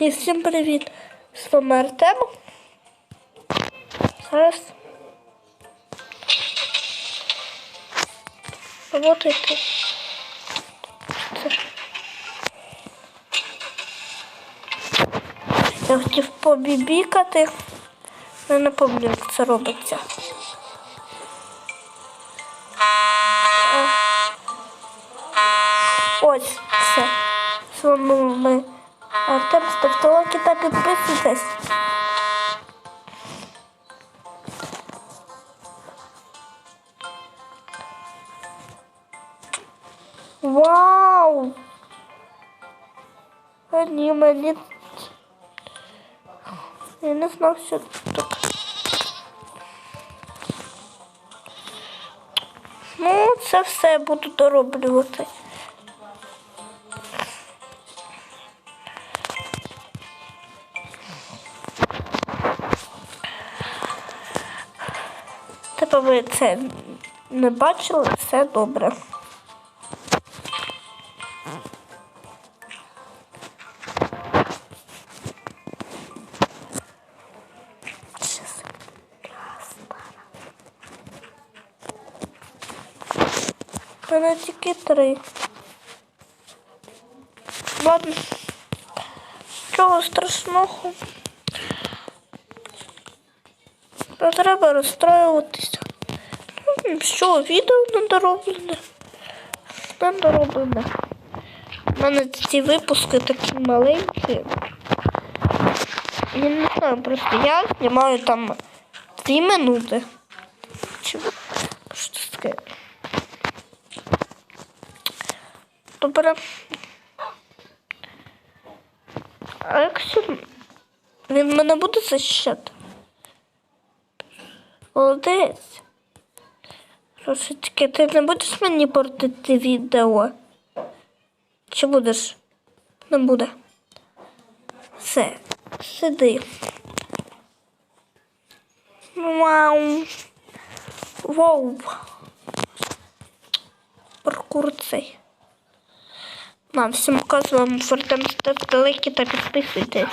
І всім привіт! З вами Артем. Зараз. Це. Я хотів побібікати. Не пам'ятаю, як це робиться. Ось все. З вами ми. Артем, ставте лайки та підписуйтесь. Вау! А ні, мені... Я не знав, що тут. Ну, це все буду дороблювати. Тепер ви це не бачили, все добре. Мене тільки три. Ладно. Чого страшного? Не треба розстроюватися. Що, відео недороблене? Недороблене. У мене ці випуски такі маленькі. Я не знаю, просто я знімаю там 3 минути. Чи що таке? Добре. А якщо він мене буде захищати? Молодець. Трошечки, ти не будеш мені портити відео? Чи будеш? Не буде. Все, сиди. Вау. Вау. Паркур цей. Нам всім показуємо фортем ставте лайки та підписуйтесь.